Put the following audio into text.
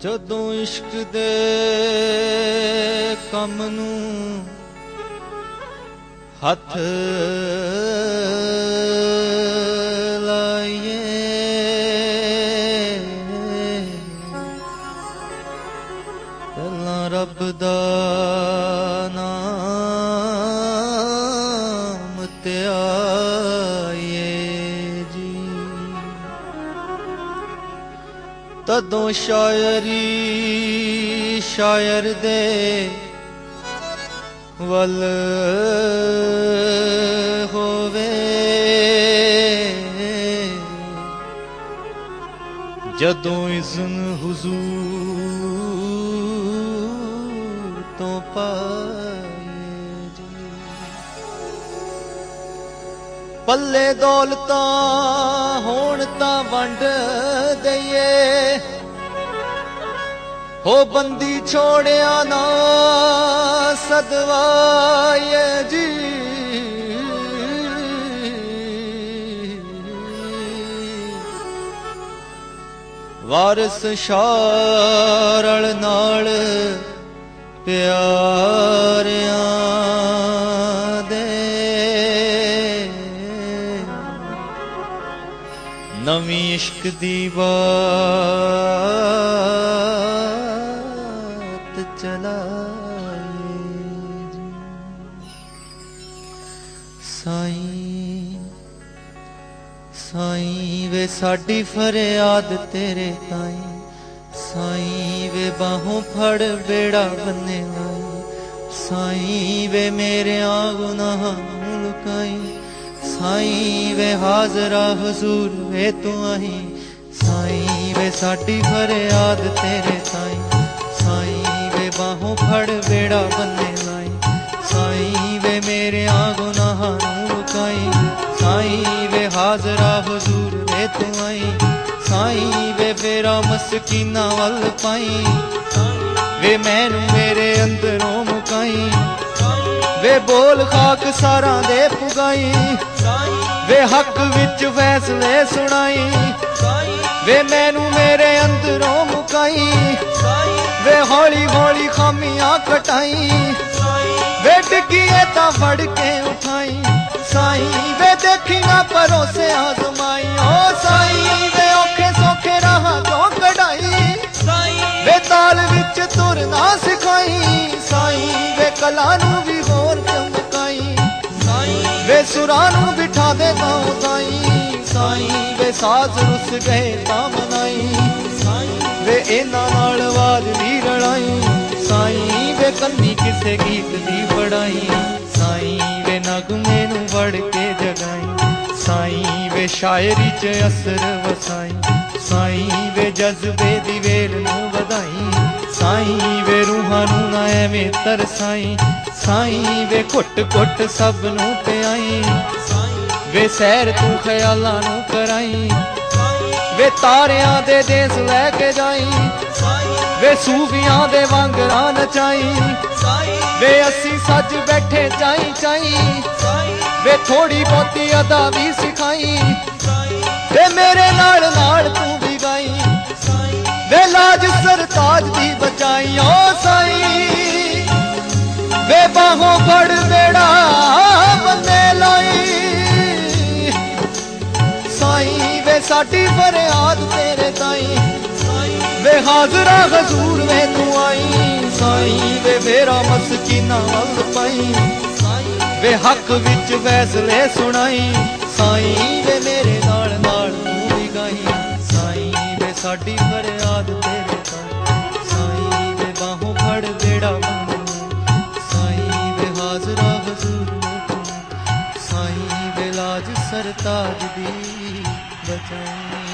ਜਦੋਂ ਇਸ਼ਕ ਦੇ ਕੰਮ ਨੂੰ ਹੱਥ ਤਦੋਂ ਸ਼ਾਇਰੀ ਸ਼ਾਇਰ ਦੇ ਵੱਲ ਹੋਵੇ। ਜਦੋਂ ਇਜ਼ਨ ਹਜ਼ੂਰ ਤੋਂ ਪਾਏ ਪੱਲੇ ਦੌਲਤਾਂ ਹੋਣ ਤਾਂ ਵੰਡ ਦਈਏ। ਹੋ ਬੰਦੀ ਛੋੜਿਆ ਨਾ ਸਦਵਾਏ ਜੀ। ਵਾਰਸ ਸ਼ਾਰਲ ਨਾਲ ਪਿਆਰਿਆਂ ਨਵੀਂ ਇਸ਼ਕ ਦੀ ਬਾਤ ਚਲਾਏ ਜੀ ਸਾਈਂ ਸਾਈਂ ਵੇ ਸਾਡੀ ਫਰਿਆਦ ਤੇਰੇ ਤਾਈਂ। ਸਾਈਂ ਵੇ ਬਾਹੋਂ ਫੜ ਬੇੜਾ ਬੰਨੇ ਲਾਈ ਸਾਈਂ ਵੇ ਮੇਰੇ ਆ ਗੁਨਾਹਾਂ ਨੂੰ ਲੁਕਾਈ। ਸਾਈਂ ਵੇ ਹਾਜ਼ਰਾ ਹਜ਼ੂਰ ਵੇ ਤੂੰ ਆਹੀ ਸਾਈਂ ਵੇ ਸਾਡੀ ਫਰਿਆਦ ਤੇਰੇ ਤਾਈਂ। ਸਾਈਂ ਵੇ ਬਾਹੋਂ ਫੜ ਬੇੜਾ ਬੰਨੇ ਲਾਈ। ਸਾਈਂ ਵੇ ਮੇਰੇ ਆ ਗੁਨਾਹਾਂ ਨੂੰ ਲੁਕਾਈ। ਸਾਈਂ ਵੇ ਹਾਜ਼ਰਾ ਹਜ਼ੂਰ ਵੇ ਤੂੰ ਆਈ ਸਾਈਂ ਵੇ ਫੇਰਾ ਮਸਕੀਨਾ ਵੱਲ ਪਾਈ। ਵੇ ਮੈਨੂੰ ਮੇਰੇ ਅੰਦਰੋਂ ਮੁਕਾਈ। ਵੇ ਬੋਲ ਖਾਕ ਸਾਰਾਂ ਦੇ ਪੁਗਾਈ। ਵੇ ਹੱਕ ਵਿੱਚ ਫੈਸਲੇ ਸੁਣਾਈ। ਵੇ ਮੈਨੂੰ ਮੇਰੇ ਅੰਦਰੋਂ ਮੁਕਾਈ। ਵੇ ਹੌਲੀ ਹੌਲੀ ਖਾਮੀਆਂ ਕਟਾਈ। ਵੇ ਡਿੱਗੀਏ ਤਾਂ ਫੜ ਕੇ ਉਠਾਈ। ਸਾਈ ਵੇ ਦੇਖੀ ਨਾ ਪਰੋਸੇ ਆਜ਼ਮਾਈ। ਓ ਸਾਈਂ, ਵੇ ਔਖੇ ਸੌਖੇ ਰਾਹਾਂ ਤੋਂ ਕਢਾਈ। ਵੇ ਤਾਲ ਵਿੱਚ ਤੁਰਨਾ ਸਿਖਾਈ। ਸਾਈ ਵੇ ਕਲਾ ਨੂੰ ਵੇ ਸੁਰਾਂ ਨੂੰ ਬਿਠਾ ਦੇ ਤਾਂ ਉਤਾਈ ਸਾਈਂ। ਵੇ ਸਾਜ਼ ਰੁੱਸ ਗਏ ਤਾਂ ਮਨਾਈ। ਵੇ ਇਹਨਾਂ ਨਾਲ ਆਵਾਜ਼ ਵੀ ਰਲਾਈ। ਸਾਈਂ, ਵੇ ਕੰਨੀ ਕਿਸੇ ਗੀਤ ਦੀ ਫੜਾਈ। ਸਾਈਂ, ਵੇ ਨਗਮੇ ਨੂੰ ਵੜ ਕੇ ਜਗਾਈ। ਸਾਈਂ, ਵੇ ਸ਼ਾਇਰੀ 'ਚ ਅਸਰ ਵਸਾਈ। ਸਾਈਂ, ਵੇ ਜਜ਼ਬੇ ਦੀ ਵੇਲ ਨੂੰ ਵਧਾਈ। ਸਾਈਂ, ਵੇ ਰੂਹਾਂ ਨੂੰ ਨਾ ਐਵੇਂ ਤਰਸਾਈ। ਸਾਈਂ ਵੇ ਘੁੱਟ ਘੁੱਟ ਸਭ ਨੂੰ ਪਿਆਈ। ਵੇ ਸੈਰ ਤੂੰ ਖਿਆਲਾਂ ਨੂੰ ਕਰਾਈ। ਵੇ ਤਾਰਿਆਂ ਦੇ ਦੇਸ ਲੈ ਕੇ ਜਾਈ। ਵੇ ਸੂਫੀਆਂ ਦੇ ਵਾਂਗਰਾਂ ਨਚਾਈ। ਵੇ ਅਸੀਂ ਸੱਜ ਬੈਠੇ ਚਾਈ ਚਾਈ। ਵੇ ਥੋੜੀ ਬਹੁਤੀ ਅਦਾ ਵੀ ਸਿਖਾਈ। ਵੇ ਮੇਰੇ ਨਾਲ ਨਾਲ ਤੂੰ ਵੀ ਗਾਈ। ਵੇ ਲਾਜ ਸਰਤਾਜ ਦੀ ਬਚਾਈ। ਓ ਸਾਈ ਫੜ ਬੇੜਾ ਬੰਨੇ ਲਾਈ। ਸਾਈ ਵੇ ਸਾਡੀ ਫਰਿਆਦ ਤੇਰੇ ਤਾਈ। ਵੇ ਹਾਜ਼ਰਾ ਹਜ਼ੂਰ ਵੇ ਤੂੰ ਆਈ। ਸਾਈ ਵੇ ਮੇਰਾ ਮਸਕੀਨਾ ਵੱਲ ਪਾਈ। ਵੇ ਹੱਕ ਵਿੱਚ ਫੈਸਲੇ ਸੁਣਾਈ। ਸਾਈ ਵੇ ਮੇਰੇ ਨਾਲ ਨਾਲ ਤੂੰ ਵੀ ਗਾਈ। ਸਾਈ ਵੇ ਸਾਡੀ ਫਰਿਆਦ ਤੇਰੇ बच